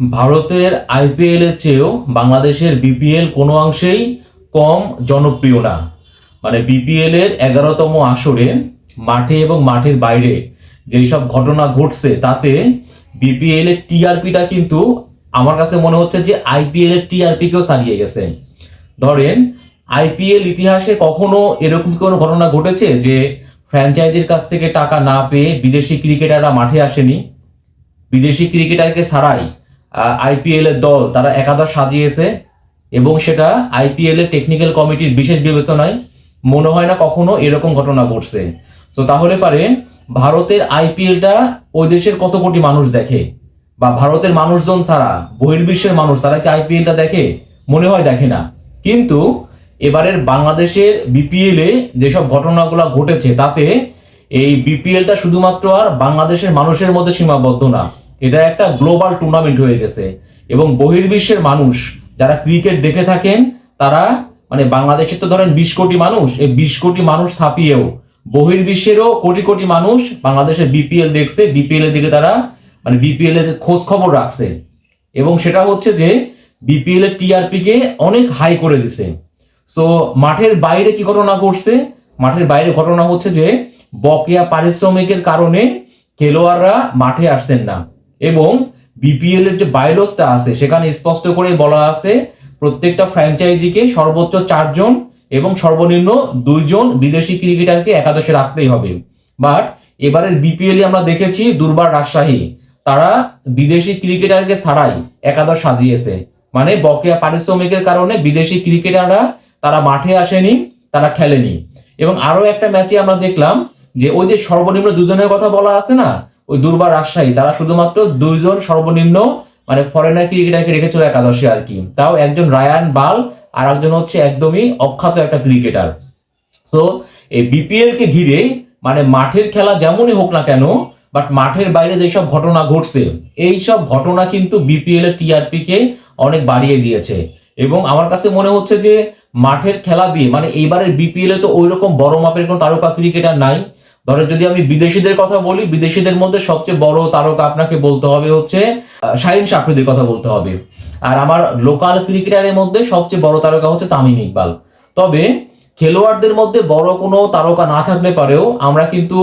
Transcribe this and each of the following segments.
ভারতের আইপিএল এর চেয়েও বাংলাদেশের বিপিএল কোনো অংশেই কম জনপ্রিয় না। মানে বিপিএল এর এগারোতম আসরে মাঠে এবং মাঠের বাইরে যেই সব ঘটনা ঘটছে, তাতে বিপিএল এর টিআরপিটা কিন্তু আমার কাছে মনে হচ্ছে যে আইপিএল এর টিআরপিকেও ছাড়িয়ে গেছে। ধরেন, আইপিএল ইতিহাসে কখনো এরকম কোনো ঘটনা ঘটেছে যে ফ্র্যাঞ্চাইজির কাছ থেকে টাকা না পেয়ে বিদেশি ক্রিকেটাররা মাঠে আসেনি? বিদেশি ক্রিকেটারকে ছাড়াই আইপিএল এর দল তারা একাদশ সাজিয়েছে এবং সেটা আইপিএল এর টেকনিক্যাল কমিটির বিশেষ বিবেচনায় মনে হয় না কখনো এরকম ঘটনা ঘটছে। তো তাহলে পারে ভারতের আইপিএলটা ওই দেশের কত কোটি মানুষ দেখে? বা ভারতের মানুষজন ছাড়া, বহির্বিশ্বের মানুষ তারা কি আইপিএলটা দেখে? মনে হয় দেখে না। কিন্তু এবারের বাংলাদেশের বিপিএল যেসব ঘটনাগুলো ঘটেছে, তাতে এই বিপিএলটা শুধুমাত্র আর বাংলাদেশের মানুষের মধ্যে সীমাবদ্ধ না। এটা একটা গ্লোবাল টুর্নামেন্ট হয়ে গেছে। এবং বহির্বিশ্বের মানুষ যারা ক্রিকেট দেখে থাকেন, তারা মানে বাংলাদেশে তো ধরেন বিশ কোটি মানুষ, এই বিশ কোটি মানুষ ছাপিয়েও বহির্বিশ্বেরও কোটি কোটি মানুষ বাংলাদেশের বিপিএল দেখছে বিপিএল এর দিকে তারা মানে বিপিএল এর খোঁজ খবর রাখছে। এবং সেটা হচ্ছে যে বিপিএল এর টিআরপি কে অনেক হাই করে দিছে। সো মাঠের বাইরে কি ঘটনা ঘটছে? মাঠের বাইরে ঘটনা হচ্ছে যে বকেয়া পারিশ্রমিকের কারণে খেলোয়াড়রা মাঠে আসতেন না। এবং বিপিএল এর যে বাইলসটা আছে, সেখানে স্পষ্ট করে বলা আছে, প্রত্যেকটা ফ্র্যাঞ্চাইজিকে সর্বোচ্চ চারজন এবং সর্বনিম্ন দুইজন বিদেশি ক্রিকেটারকে একাদশে রাখতেই হবে। বাট এবারের বিপিএল আমরা দেখেছি দুর্বার রাজশাহী, তারা বিদেশি ক্রিকেটারকে ছাড়াই একাদশ সাজিয়েছে। মানে বকেয়া পারিশ্রমিকের কারণে বিদেশি ক্রিকেটাররা তারা মাঠে আসেনি, তারা খেলেনি। এবং আরও একটা ম্যাচে আমরা দেখলাম যে ওই যে সর্বনিম্ন দুজনের কথা বলা আছে না ওই দুর্বার রাজশাহী, তারা শুধুমাত্র দুইজন সর্বনিম্ন মানে ফরেনার ক্রিকেটারকে রেখেছিল একাদশে আর কি। তাও একজন রায়ান বাল আর একজন হচ্ছে একদমই অখ্যাত একটা ক্রিকেটার সো এই বিপিএল কে ঘিরে মানে মাঠের খেলা যেমনই হোক না কেন বাট মাঠের বাইরে যেসব ঘটনা ঘটছে, এই সব ঘটনা কিন্তু বিপিএল এর টিআরপি কে অনেক বাড়িয়ে দিয়েছে। এবং আমার কাছে মনে হচ্ছে যে, মাঠের খেলা দিয়ে মানে এইবারের বিপিএল এ তো ওই রকম বড় মাপের কোনো তারকা ক্রিকেটার নাই ধরেন যদি আমি বিদেশিদের কথা বলি, বিদেশিদের মধ্যে সবচেয়ে বড় তারকা আপনাকে বলতে হবে হচ্ছে শাহিন সাফরিদের কথা বলতে হবে। আর আমার লোকাল ক্রিকেটারের মধ্যে সবচেয়ে বড় তারকা হচ্ছে তামিম ইকবাল। তবে খেলোয়াড়দের মধ্যে বড় কোনো তারকা না থাকলে পারেও আমরা কিন্তু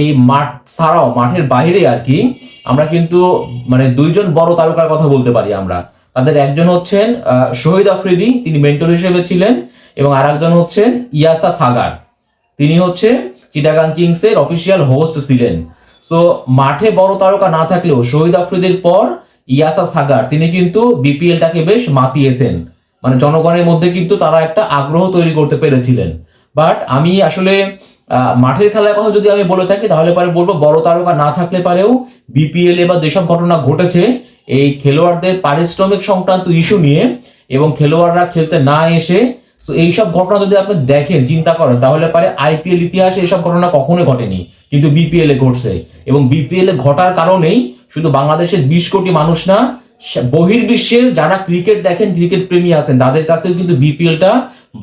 এই মাঠ ছাড়াও, মাঠের বাইরে আর কি, আমরা কিন্তু মানে দুইজন বড় তারকার কথা বলতে পারি আমরা। তাদের একজন হচ্ছেন শহীদ আফ্রিদি, তিনি মেন্টর হিসেবে ছিলেন, এবং আর একজন হচ্ছেন ইয়াসা সাগার। তিনি হচ্ছে চিটাগাং কিংসের অফিসিয়াল হোস্ট ছিলেন। সো, মাঠে বড় তারকা না থাকলেও শহীদ আফ্রিদির পর ইয়াসা সাগার, তিনি কিন্তু বিপিএলটাকে বেশ মাতিয়েছেন। মানে জনগণের মধ্যে কিন্তু তারা একটা আগ্রহ তৈরি করতে পেরেছিলেন। বাট আমি আসলে মাঠের খেলার কথা যদি আমি বলে থাকি, তাহলে পরে বলব বড় তারকা না থাকলে পারেও বিপিএল এ বা যেসব ঘটনা ঘটেছে, এই খেলোয়াড়দের পারিশ্রমিক সংক্রান্ত ইস্যু নিয়ে এবং খেলোয়াড়রা খেলতে না এসে তো এইসব ঘটনা যদি আপনি দেখেন, চিন্তা করেন, তাহলে পারে আইপিএল ইতিহাসে এইসব ঘটনা কখনোই ঘটেনি। কিন্তু বিপিএল এ ঘটছে। এবং বিপিএল এ ঘটার কারণেই শুধু বাংলাদেশের বিশ কোটি মানুষ না বহির্বিশ্বের যারা ক্রিকেট দেখেন, ক্রিকেট প্রেমী আছেন, তাদের কাছেও কিন্তু বিপিএলটা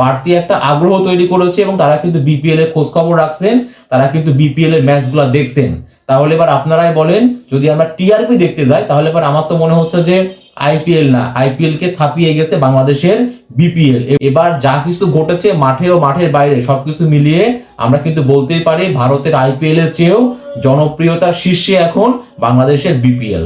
বাড়তি একটা আগ্রহ তৈরি করেছে এবং তারা কিন্তু বিপিএল এর খোঁজ খবর রাখছেন, তারা কিন্তু বিপিএল এর ম্যাচগুলো দেখছেন। তাহলে এবার আপনারাই বলেন, যদি আমরা টিআরপি দেখতে যাই, তাহলে এবার আমার তো মনে হচ্ছে যে আইপিএল না আইপিএল কে ছাপিয়ে গেছে বাংলাদেশের বিপিএল। এবার যা কিছু ঘটেছে মাঠে ও মাঠের বাইরে, সবকিছু মিলিয়ে আমরা কিন্তু বলতেই পারি ভারতের আইপিএল এর চেয়েও জনপ্রিয়তার শীর্ষে এখন বাংলাদেশের বিপিএল।